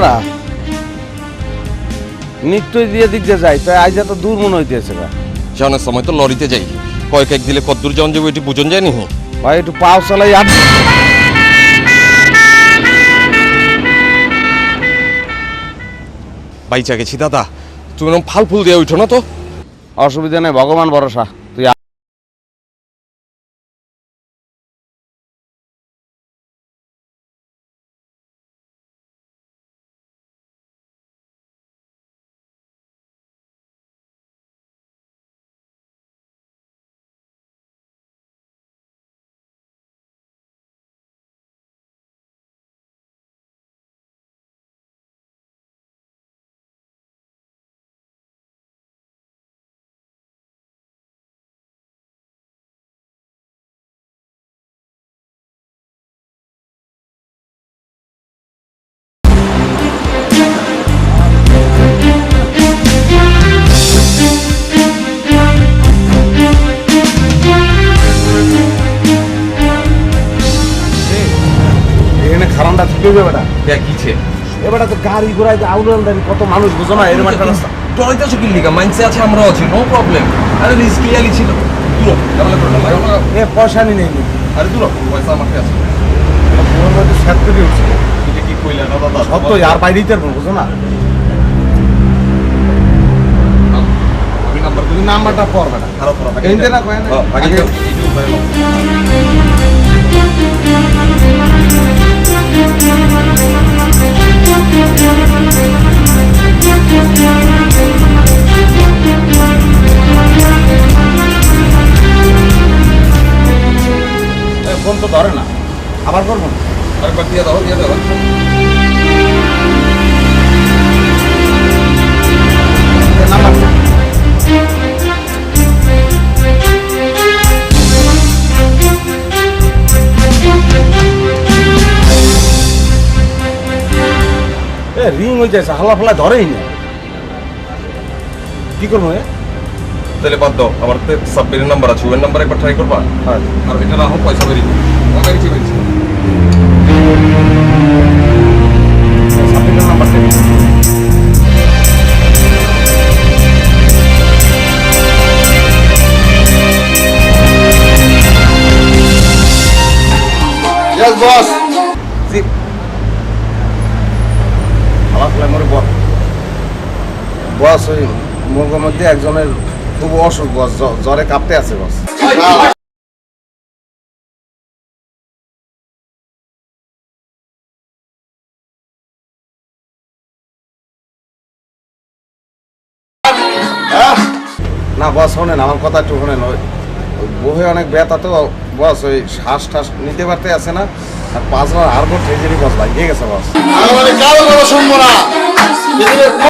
এবারা নিত্যই দিয়ে দিক দিয়ে যাই তাই আজ এত দূর মনে হইতেছে গা। যাওয়ানোর সময় তো লরিতে যাই। কয়েক এক দিলে কদ্দূর যাওয়ান যাব এটি বুঝন যায় নি? ভাই একটু পাও চালাই আর বাইচা গেছি দাদা। তুমি ফাল ফুল দিয়ে উঠো না তো। অসুবিধা নেই ভগবান ভরসা। খারানটা ঠিক হইবে বেটা। কিছে এবারে তো গাড়ি ঘোড়ায় আউলান দাঁড়ি কত মানুষ বুঝো না এরকম একটা রাস্তা। টয়টা কি লিগা? মাইন্ডসে আছে আমরাও আছি নো প্রবলেম আরে রিস্ক লিয়ালি ছিল। দূর করে না না? এ পয়সা নি নেই। আরে দূর পয়সা আমার কাছে আছে। পুরোর মধ্যে স্যাট করে উঠছে এটা কি কইলা না দাদা? সব তো আর বাইরেই তো বুঝো না। নাম্বার তুই নাম্বারটা এনতে না কয় না? আবার করব? আরেকবার দিয়ে দাও দিয়ে দাও। এ, রিং হয়ে যাচ্ছে হাল্লা ফাল্লা ধরেই না। কি করব তাহলে বাদ দাও আমার তো সাব্বিরের নাম্বার আছে ওই নাম্বার একবার ট্রাই করবা। হ্যাঁ আর এটা না হোক পয়সা বেরিয়ে বেরিয়েছে Yes, boss. জি। হাল্লা ফাল্লা মরে বস। বস ওই মুরগোর মধ্যে একজনের খুব অসুখ বস। জ- জ্বরে কাঁপতে আছে বস। না বস শোনেন আমার কথা একটু শোনেন। ওই ওই বহে অনেক ব্যথা তো। বস, ওই শ্বাস টাস নিতে পারতে আছে না। আর পাঁচবার আর বোট ট্রেজারি বস লাগিয়ে আছে বস।